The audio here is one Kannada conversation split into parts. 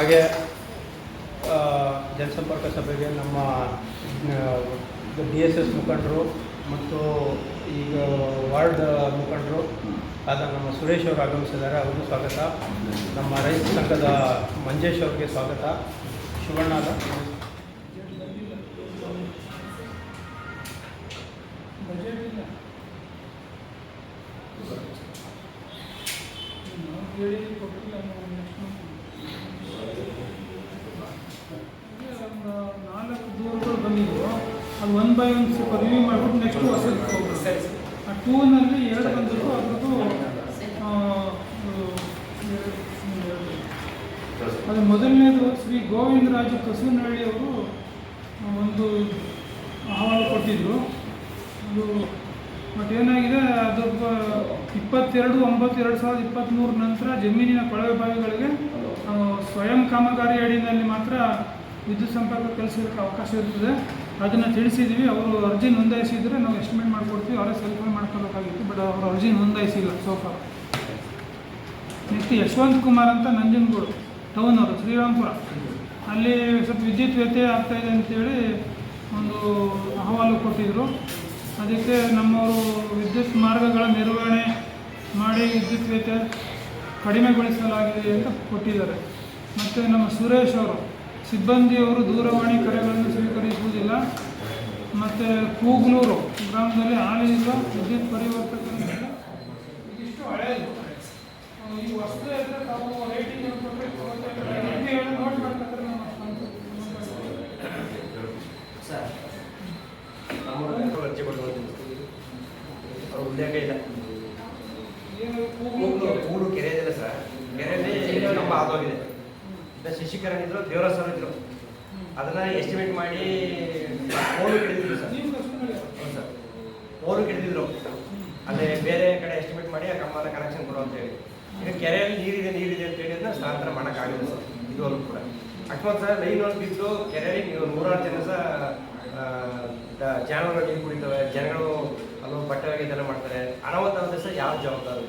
ಹಾಗೆ ಜನಸಂಪರ್ಕ ಸಭೆಗೆ ನಮ್ಮ ಡಿ ಎಸ್ ಎಸ್ ಮುಖಂಡರು ಮತ್ತು ಈಗ ವಾರ್ಡ್ ಮುಖಂಡರು ಆದ ನಮ್ಮ ಸುರೇಶ್ ಅವರು ಆಗಮಿಸಿದ್ದಾರೆ, ಅವ್ರಿಗೂ ಸ್ವಾಗತ. ನಮ್ಮ ರೈತ ಸಂಘದ ಮಂಜೇಶ್ ಅವ್ರಿಗೆ ಸ್ವಾಗತ. ಶಿವಣ್ಣ ಅದ. ನಾಲ್ಕು ಒನ್ ಬೈ ಒನ್ ಸ್ವಲ್ಪ ರಿವ್ಯೂ ಮಾಡ್ಬಿಟ್ಟು ನೆಕ್ಸ್ಟ್ ಹೊಸದು ಹೋಗ್ಬೇಕು. ಆ ಟೂನಲ್ಲಿ ಎರಡು ಬಂದಿದ್ದು ಅದರದ್ದು ಅದು ಮೊದಲನೇದು ಶ್ರೀ ಗೋವಿಂದರಾಜು ಕಸೂನಹಳ್ಳಿ ಅವರು ಒಂದು ಅಹವಾಲು ಕೊಟ್ಟಿದ್ದರು ಅದು ಬಟ್ ಏನಾಗಿದೆ, ಅದು ಇಪ್ಪತ್ತೆರಡು ಒಂಬತ್ತು ಎರಡು ಸಾವಿರದ ಇಪ್ಪತ್ತ್ಮೂರು ನಂತರ ಜಮೀನಿನ ಕೊಳವೆ ಬಾವಿಗಳಿಗೆ ಸ್ವಯಂ ಕಾಮಗಾರಿ ಅಡಿಯಲ್ಲಿ ಮಾತ್ರ ವಿದ್ಯುತ್ ಸಂಪರ್ಕ ಕಲಿಸೋದಕ್ಕೆ ಅವಕಾಶ ಇರ್ತದೆ. ಅದನ್ನು ತಿಳಿಸಿದ್ವಿ, ಅವರು ಅರ್ಜಿ ನೋಂದಾಯಿಸಿದರೆ ನಾವು ಎಸ್ಟಿಮೇಟ್ ಮಾಡಿಕೊಡ್ತೀವಿ, ಅವರೇ ಸೆಲ್ಫೈ ಮಾಡ್ಕೋಬೇಕಾಗಿತ್ತು ಬಟ್ ಅವರು ಅರ್ಜಿ ನೋಂದಾಯಿಸಿಲ್ಲ ಸೋಫಾ ನೆಕ್ಸ್ಟ್ ಯಶವಂತ್ ಕುಮಾರ್ ಅಂತ ನಂಜನಗೂಡು ಟೌನ್ ಅವರು, ಶ್ರೀರಾಮ್ಪುರ. ಅಲ್ಲಿ ಸ್ವಲ್ಪ ವಿದ್ಯುತ್ ವ್ಯತ್ಯಯ ಆಗ್ತಾಯಿದೆ ಅಂತೇಳಿ ಒಂದು ಅಹವಾಲು ಕೊಟ್ಟಿದ್ದರು ಅದಕ್ಕೆ ನಮ್ಮವರು ವಿದ್ಯುತ್ ಮಾರ್ಗಗಳ ನಿರ್ವಹಣೆ ಮಾಡಿ ವಿದ್ಯುತ್ ವ್ಯತ್ಯಯ ಕಡಿಮೆಗೊಳಿಸಲಾಗಿದೆ ಅಂತ ಕೊಟ್ಟಿದ್ದಾರೆ. ಮತ್ತು ನಮ್ಮ ಸುರೇಶ್ ಅವರು, ಸಿಬ್ಬಂದಿಯವರು ದೂರವಾಣಿ ಕರೆಗಳನ್ನು ಸ್ವೀಕರಿಸುವುದಿಲ್ಲ ಮತ್ತು ಕೂಗ್ಲೂರು ಗ್ರಾಮದಲ್ಲಿ ಹಾಲಿರುವ ವಿದ್ಯುತ್ ಪರಿವರ್ತಕ ಇದಿಷ್ಟು ಹಳೆಯದು. ಈ ವಸ್ತು ಇದ್ರೆ ತಾವು ರೇಟಿಂಗ್ ಹೇಳಿ ನೋಟ್ ಮಾಡ್ತಾರೆ ಉಲ್ಲೇಖ ಇಲ್ಲ. ಕೂಡು ಕೆರೆ ಇದೆ ಸರ್. ಕೆರೆಯಲ್ಲಿ ನಮ್ಮ ಆಗೋಗಿದೆ ಶಶಿಕರಣ್ ಇದ್ರು ದೇವರಾಜ್ ಇದ್ರು. ಅದನ್ನ ಎಸ್ಟಿಮೇಟ್ ಮಾಡಿ ಫೋನು ಕೆಡಿದ್ರು ಸರ್. ಹೌದು ಕೆಡಿದ್ರು ಅಲ್ಲೇ ಬೇರೆ ಕಡೆ ಎಸ್ಟಿಮೇಟ್ ಮಾಡಿ ಆ ಕಂಬನ ಕನೆಕ್ಷನ್ ಕೊಡು ಅಂತ ಹೇಳಿ. ಈಗ ಕೆರೆಯಲ್ಲಿ ನೀರಿದೆ ನೀರಿದೆ ಅಂತ ಹೇಳಿ ಅದನ್ನ ಸ್ಥಳಾಂತರ ಮಾಡೋಕ್ಕಾಗಿಲ್ಲ ಸರ್. ಇದುವರೆಗೂ ಕೂಡ. ಅಕಸ್ಮಾತ್ ಸರ್ ಲೈನ್ ಒಂದು ಬಿದ್ದು ಕೆರೆಯಲ್ಲಿ ನೀವು ನೂರಾರು ಜನ ಸಹ ಜಾನುವಾರು ನೀರು ಕುಡಿತವೆ ಜನಗಳು ಅಲ್ಲೂ ಬಟ್ಟೆ ಇದೆಲ್ಲ ಮಾಡ್ತಾರೆ. ಅನಾಹುತ ಆದ್ರೆ ಸಹ ಯಾವ ಜವಾಬ್ದಾರಿ?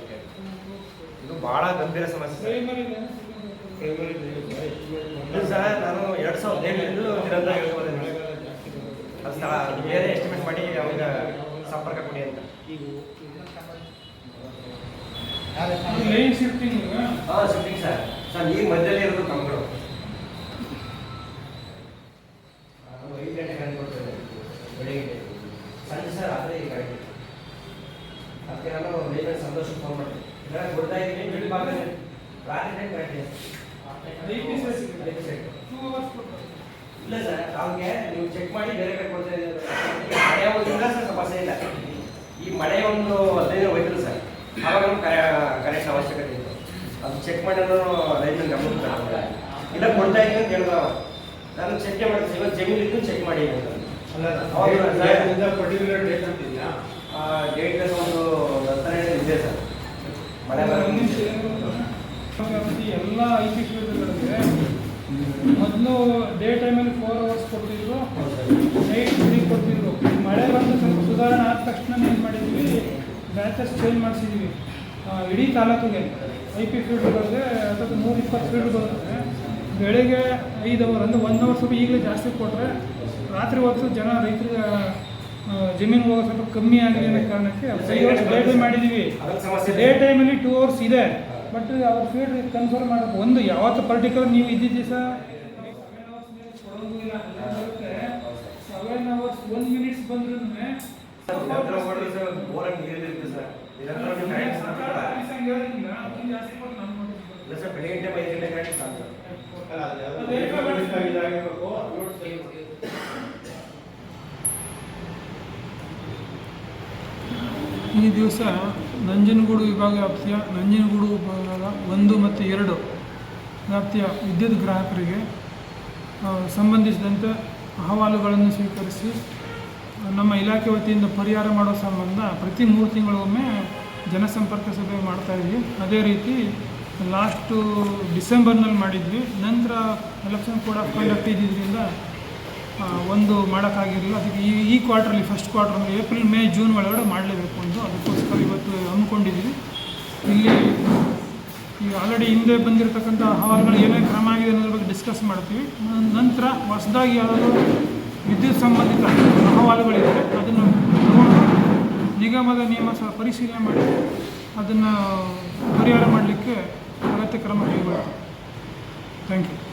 ಇದು ಬಹಳ ಗಂಭೀರ ಸಮಸ್ಯೆ ಸರ್. ಇದು ನಾನು ಎರಡು ಸಾವಿರದ ಅದು ಸ್ಥಳ ಬೇರೆ ಎಸ್ಟಿಮೇಟ್ ಮಾಡಿ ಅವಾಗ ಸಂಪರ್ಕ ಕೊಡಿ ಅಂತ. ಹಾಂ ಶಿಫ್ಟಿಂಗ್ ಸರ್ ಸರ್ ಈ ಮಧ್ಯದಲ್ಲಿ ಇರೋದು ಕಂಬಗಳು ನಾವು ಐದು ಗಂಟೆ ಕರೆಂಟ್ ಕೊಡ್ತೇವೆ ಬೆಳಿಗ್ಗೆ ಸಂಜೆ ಸರ್ ಆದರೆ ಈ ಅದಕ್ಕೆ ನಾನು ಸಂತೋಷಕ್ಕೆ ಫೋನ್ ಮಾಡ್ತೀನಿ ಇಲ್ಲ ಕೊಡ್ತಾ ಇದ್ದೀನಿ ಬಿಲ್ ರಾತ್ರಿ ಟೈಮ್ ಗಾಡಿ. ಐದು ಸೆಟ್. ಟೂ ಅವರ್ಸ್ ಕೊಡ್ತಾರೆ ಇಲ್ಲ ಸರ್ ಅವ್ರಿಗೆ ನೀವು ಚೆಕ್ ಮಾಡಿ ಬೇರೆ ಕಡೆ ಕೊಡ್ತಾ ಇದ್ದೀರಿ ಮಳೆ ಒಂದು ಇಲ್ಲ ಸರ್ ಸಮಸ್ಯೆ ಇಲ್ಲ. ಈ ಮಳೆ ಒಂದು ಹದಿನೈದು ಹೋಯ್ತು ಸರ್. ಆವಾಗ ಕರೆ ಕರೆಕ್ಟ್ ಅವಶ್ಯಕತೆ ಇತ್ತು. ಅದು ಚೆಕ್ ಮಾಡಿದ್ರು ರೈತರು ಗಮನ ಇಲ್ಲ ಕೊಡ್ತಾ ಇದ್ದೀನಿ ಅಂತ ಹೇಳಿದ್ರು ನಾನು ಚೆಕ್ ಮಾಡ್ತೀನಿ ಇವತ್ತು ಜಮೀನು ಇದ್ದು ಚೆಕ್ ಮಾಡಿ ಅಂತ. Particular date ಅಂತಿದ್ಯಾ? ಡೇಟ್ ಒಂದು ಹತ್ತನೇ ಇದೆ ಸರ್. ಮಳೆ ಬರೋ ಎಲ್ಲ ಐ ಪಿ ಫೀಲ್ಡ್ಗಳಿಗೆ ಮೊದಲು ಡೇ ಟೈಮಲ್ಲಿ ಫೋರ್ ಅವರ್ಸ್ ಕೊಡ್ತಿದ್ರು ನೈಟ್ ಫ್ರೀ ಕೊಡ್ತಿದ್ರು. ಮಳೆ ಬಂದು ಸ್ವಲ್ಪ ಸುಧಾರಣೆ ಆದ ತಕ್ಷಣ ಏನು ಮಾಡಿದ್ವಿ ಬ್ಯಾಚಸ್ ಚೇಂಜ್ ಮಾಡಿಸಿದ್ವಿ. ಇಡೀ ತಾಲೂಕಿಗೆ ಐ ಪಿ ಫೀಲ್ಡ್ಗಳಿಗೆ ಅಥವಾ ನೂರ ಇಪ್ಪತ್ತು ಫೀಲ್ಡ್ ಬರುತ್ತೆ. ಬೆಳಿಗ್ಗೆ ಐದು ಅವರ್ ಅಂದರೆ ಒನ್ ಅವರ್ ಸ್ವಲ್ಪ ಈಗಲೇ ಜಾಸ್ತಿ ಕೊಟ್ಟರೆ ರಾತ್ರಿ ಹೊತ್ತು ಜನ ರೈತರಿಗೆ ಜಮೀನು ಹೋಗೋ ಸ್ವಲ್ಪ ಕಮ್ಮಿ ಆಗಿದೆ ಅನ್ನೋ ಕಾರಣಕ್ಕೆ ಮಾಡಿದ್ದೀವಿ ಡೇ ಟೈಮಲ್ಲಿ ಟೂ ಅವರ್ಸ್ ಇದೆ. ಬಟ್ ಅವ್ರ ಫೀಲ್ಡ್ ಕನ್ಫರ್ಮ್ ಮಾಡಬೇಕು ಒಂದು ಯಾವತ್ತು ಪರ್ಟಿಕ್ಯುಲರ್ ನೀವು ಇದ್ದಿದ್ದೀವಿ ದಿವಸ ಸೆವೆನ್ ಅವರ್ಸ್ ಒನ್ ಮಿನಿಟ್ಸ್ ಬಂದ್ರೂ ಸರ್ ಸರ್ ಸರ್ ಈ ದಿವಸ ನಂಜನಗೂಡು ವಿಭಾಗ ವ್ಯಾಪ್ತಿಯ ನಂಜನಗೂಡು ವಿಭಾಗದ ಒಂದು ಮತ್ತು ಎರಡು ವ್ಯಾಪ್ತಿಯ ವಿದ್ಯುತ್ ಗ್ರಾಹಕರಿಗೆ ಸಂಬಂಧಿಸಿದಂತೆ ಅಹವಾಲುಗಳನ್ನು ಸ್ವೀಕರಿಸಿ, ನಮ್ಮ ಇಲಾಖೆ ವತಿಯಿಂದ ಪರಿಹಾರ ಮಾಡೋ ಸಂಬಂಧ ಪ್ರತಿ ಮೂರು ತಿಂಗಳಿಗೊಮ್ಮೆ ಜನಸಂಪರ್ಕ ಸಭೆ ಮಾಡ್ತಾ ಇದ್ವಿ. ಅದೇ ರೀತಿ ಲಾಸ್ಟು ಡಿಸೆಂಬರ್ನಲ್ಲಿ ಮಾಡಿದ್ವಿ. ನಂತರ ಎಲೆಕ್ಷನ್ ಕೂಡ ಕಂಡಕ್ಟ್ ಇದ್ದಿದ್ದರಿಂದ ಒಂದು ಮಾಡೋಕ್ಕಾಗಿರಲಿಲ್ಲ. ಅದಕ್ಕೆ ಈ ಈ ಕ್ವಾರ್ಟ್ರಲ್ಲಿ ಫಸ್ಟ್ ಕ್ವಾರ್ಟ್ರಲ್ಲಿ ಏಪ್ರಿಲ್, ಮೇ, ಜೂನ್ ಒಳಗಡೆ ಮಾಡಲೇಬೇಕು ಒಂದು ಅದಕ್ಕೋಸ್ಕರ ಇವತ್ತು ಹಮ್ಮಿಕೊಂಡಿದ್ದೀವಿ ಇಲ್ಲಿ ಈಗ ಆಲ್ರೆಡಿ ಹಿಂದೆ ಬಂದಿರತಕ್ಕಂಥ ಅಹವಾಲುಗಳು ಏನೇನು ಕ್ರಮ ಆಗಿದೆ ಅನ್ನೋದ್ರ ಬಗ್ಗೆ ಡಿಸ್ಕಸ್ ಮಾಡ್ತೀವಿ ನಂತರ ಹೊಸದಾಗಿ ಯಾರಾದರೂ ವಿದ್ಯುತ್ ಸಂಬಂಧಿತ ಅಹವಾಲುಗಳಿದ್ದರೆ ಅದನ್ನು ತಗೊಂಡು ನಿಗಮದ ನಿಯಮ ಸಹ ಪರಿಶೀಲನೆ ಮಾಡಿ ಅದನ್ನು ಪರಿಹಾರ ಮಾಡಲಿಕ್ಕೆ ಅಗತ್ಯ ಕ್ರಮ ಕೈಗೊಳ್ತೀವಿ ಥ್ಯಾಂಕ್ ಯು